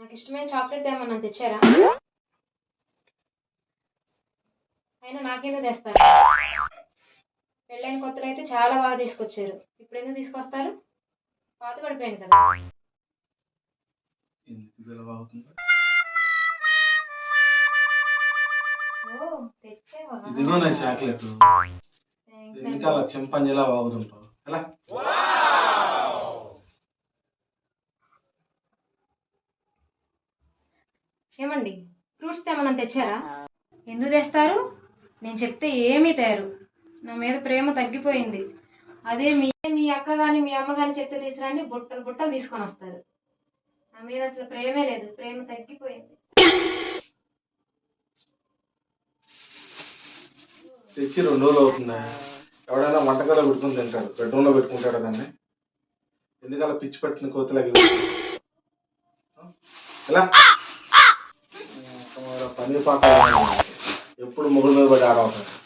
ఇష్టమైన చాక్లెట్ ఏమన్నా తెచ్చారా? అయినా నాకెందుకు తెస్తారు. పెళ్ళైన కొత్తలో అయితే చాలా బాగా తీసుకొచ్చారు. ఇప్పుడు ఎందుకు తీసుకొస్తారు? పాత పడిపోయింది కదా. ఓ తెచ్చావా? ఇదిగో నా చాక్లెట్. చింపంజిలా ఎలా? ఏమండి ఫ్రూట్స్ ఏమన్నా తెచ్చారా? ఎందుకు తెస్తారు? నేను చెప్తే ఏమీ తయారు నా మీద ప్రేమ తగ్గిపోయింది. అదే మీ మీ అక్క కానీ మీ అమ్మ కానీ చెప్తే తీసుకురండి బుట్టలు బుట్టలు తీసుకొని వస్తారు. నా మీద అసలు ప్రేమే లేదు. ప్రేమ తగ్గిపోయింది. తెచ్చి రెండు రోజులు అవుతుందా? ఎవడైనా వంటకాలు పెట్టుకుని తింటాడు. బెడ్రూమ్లో పెట్టుకుంటాడు దాన్ని. ఎందుకలా పిచ్చి పట్టిన కోతులకి ఎలా? పని పాట ఎప్పుడు మొగుడు మీద పడి ఆడవుతాడు